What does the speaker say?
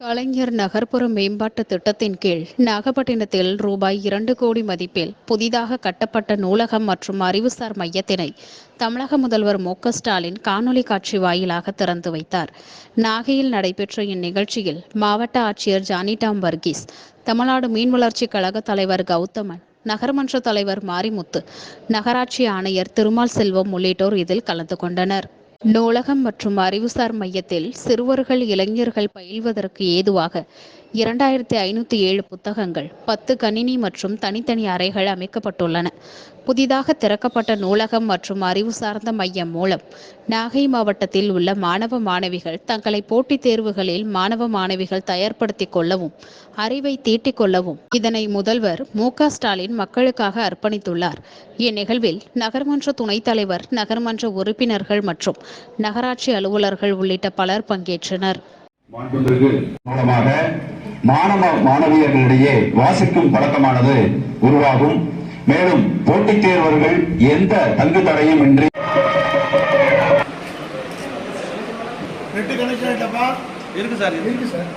கலைஞர் நகர்ப்புற மேம்பாட்டு திட்டத்தின் கீழ் நாகப்பட்டினத்தில் ரூபாய் இரண்டு கோடி மதிப்பில் புதிதாக கட்டப்பட்ட நூலகம் மற்றும் அறிவுசார் மையத்தினை தமிழக முதல்வர் மு ஸ்டாலின் காணொலி காட்சி வாயிலாக திறந்து வைத்தார். நாகையில் நடைபெற்ற இந்நிகழ்ச்சியில் மாவட்ட ஆட்சியர் ஜானிடாம் வர்கீஸ் தமிழ்நாடு மீன் வளர்ச்சி கழக தலைவர் கௌதமன் நகர்மன்ற தலைவர் மாரிமுத்து நகராட்சி ஆணையர் திருமால் செல்வம் உள்ளிட்டோர் இதில் கலந்து கொண்டனர். நூலகம் மற்றும் அறிவுசார் மையத்தில் சிறுவர்கள் இளைஞர்கள் பயில்வதற்கு ஏதுவாக இரண்டாயிரத்தி ஐநூற்றி ஏழு புத்தகங்கள் பத்து கணினி மற்றும் தனித்தனி அறைகள் அமைக்கப்பட்டுள்ளன. புதிதாக திறக்கப்பட்ட நூலகம் மற்றும் அறிவு சார்ந்த மையம் மூலம் நாகை மாவட்டத்தில் உள்ள மாணவ மாணவிகள் தங்களை போட்டித் தேர்வுகளில் மாணவ மாணவிகள் தயார்படுத்திக் கொள்ளவும் அறிவை தீட்டிக் கொள்ளவும் இதனை முதல்வர் மு ஸ்டாலின் மக்களுக்காக அர்ப்பணித்துள்ளார். இந்நிகழ்வில் நகர்மன்ற துணைத் தலைவர் நகர்மன்ற உறுப்பினர்கள் மற்றும் நகராட்சி அலுவலர்கள் உள்ளிட்ட பலர் பங்கேற்றனர். மூலமாக மாணவ மாணவியர்களிடையே வாசிக்கும் பழக்கமானது உருவாகும். மேலும் போட்டித் தேர்வர்கள் எந்த தங்கு தடையும் இன்றி இருக்கு சார் இருக்கு. சார்.